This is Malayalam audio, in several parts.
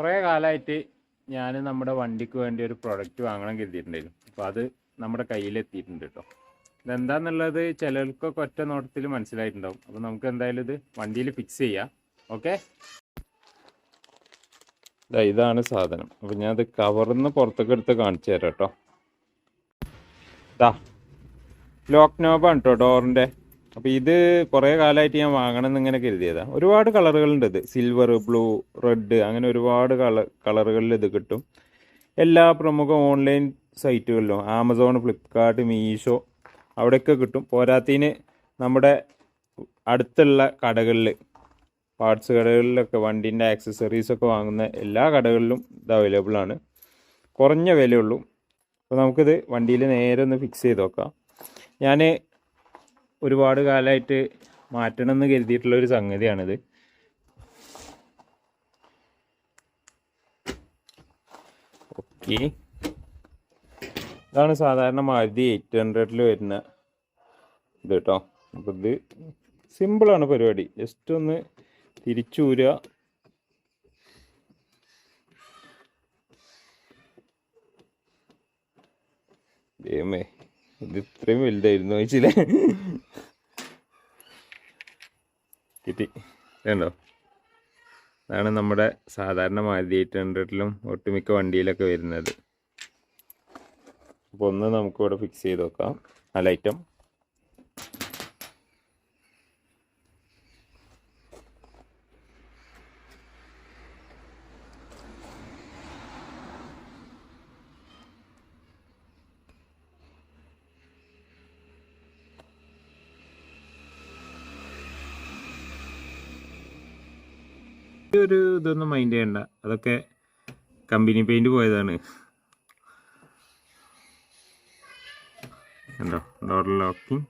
കുറേ കാലമായിട്ട് ഞാൻ നമ്മുടെ വണ്ടിക്ക് വേണ്ടി ഒരു പ്രൊഡക്റ്റ് വാങ്ങണം കരുതിയിട്ടുണ്ടായിരുന്നു. അപ്പോൾ അത് നമ്മുടെ കയ്യിലെത്തിയിട്ടുണ്ട് കേട്ടോ ഇതെന്താന്നുള്ളത് ചിലർക്കൊക്കെ ഒറ്റ നോട്ടത്തിൽ മനസ്സിലായിട്ടുണ്ടാവും. അപ്പോൾ നമുക്ക് എന്തായാലും ഇത് വണ്ടിയിൽ ഫിക്സ് ചെയ്യാം. ഓക്കെ ഇതാണ് സാധനം. അപ്പോൾ ഞാൻ അത് കവറിന്ന് പുറത്തേക്ക് എടുത്ത് കാണിച്ചു തരാം കേട്ടോ ഇതാ ലോക്ക് നോബാണ് കേട്ടോ ഡോറിന്റെ അപ്പോൾ ഇത് കുറേ കാലമായിട്ട് ഞാൻ വാങ്ങണം എന്ന് ഇങ്ങനെ കരുതിയതാണ് ഒരുപാട് കളറുകളുണ്ട് ഇത്. സിൽവർ ബ്ലൂ റെഡ് അങ്ങനെ ഒരുപാട് കളർ കളറുകളിൽ ഇത് കിട്ടും. എല്ലാ പ്രമുഖ ഓൺലൈൻ സൈറ്റുകളിലും ആമസോൺ ഫ്ലിപ്കാർട്ട് മീഷോ അവിടെയൊക്കെ കിട്ടും. പോരാത്തിന് നമ്മുടെ അടുത്തുള്ള കടകളിൽ പാർട്സ് കടകളിലൊക്കെ വണ്ടീന്റെ ആക്സസറീസൊക്കെ വാങ്ങുന്ന എല്ലാ കടകളിലും ഇത് അവൈലബിൾ ആണ്. കുറഞ്ഞ വിലയുള്ളൂ. അപ്പോൾ നമുക്കിത് വണ്ടിയിൽ നേരെ ഒന്ന് ഫിക്സ് ചെയ്ത് നോക്കാം. ഞാൻ ഒരുപാട് കാലമായിട്ട് മാറ്റണം എന്ന് കരുതിയിട്ടുള്ള ഒരു സംഗതിയാണിത്. ഓക്കെ. ഇതാണ് സാധാരണ മാരുതി എയ്റ്റ് ഹൺഡ്രഡിൽ വരുന്ന ഇത് കേട്ടോ അപ്പോൾ ഇത് സിമ്പിളാണ് പരിപാടി. ജസ്റ്റ് ഒന്ന് തിരിച്ചൂരുക ദൈവമേ ഇത് ഇത്രയും വലുതായിരുന്നു ചോദിച്ചില്ലേ? കിട്ടി. വേണ്ടോ അതാണ് നമ്മുടെ സാധാരണ മാരുതി എയ്റ്റ് ഹൺഡ്രഡിലും ഒട്ടുമിക്ക വണ്ടിയിലൊക്കെ വരുന്നത്. അപ്പോൾ ഒന്ന് നമുക്കിവിടെ ഫിക്സ് ചെയ്ത് നോക്കാം. ആ ലൈറ്റം ഒരു ഇതൊന്നും മൈൻഡ് ചെയ്യണ്ട. അതൊക്കെ കമ്പനി പെയിന്റ് പോയതാണ്. ഉണ്ടോ ഡോർ ലോക്കിംഗ്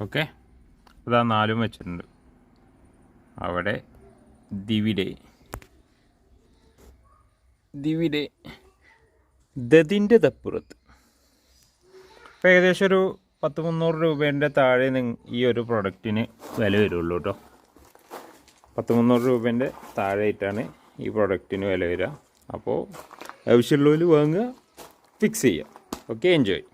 ഓക്കെ. അതാ നാലും വെച്ചിട്ടുണ്ട്. അവിടെ ദിവിഡെ ദിവിഡെ ദതിന്റെ തപ്പുറത്ത്. അപ്പോൾ ഏകദേശം ഒരു പത്ത് മുന്നൂറ് രൂപേന്റെ താഴെ ഈ ഒരു പ്രൊഡക്റ്റിന് വില വരുള്ളൂ കേട്ടോ പത്ത് മുന്നൂറ് രൂപേന്റെ താഴെയായിട്ടാണ് ഈ പ്രൊഡക്റ്റിന് വില വരിക. അപ്പോൾ ആവശ്യമുള്ളവർ വാങ്ങുക ഫിക്സ് ചെയ്യുക. Okay enjoy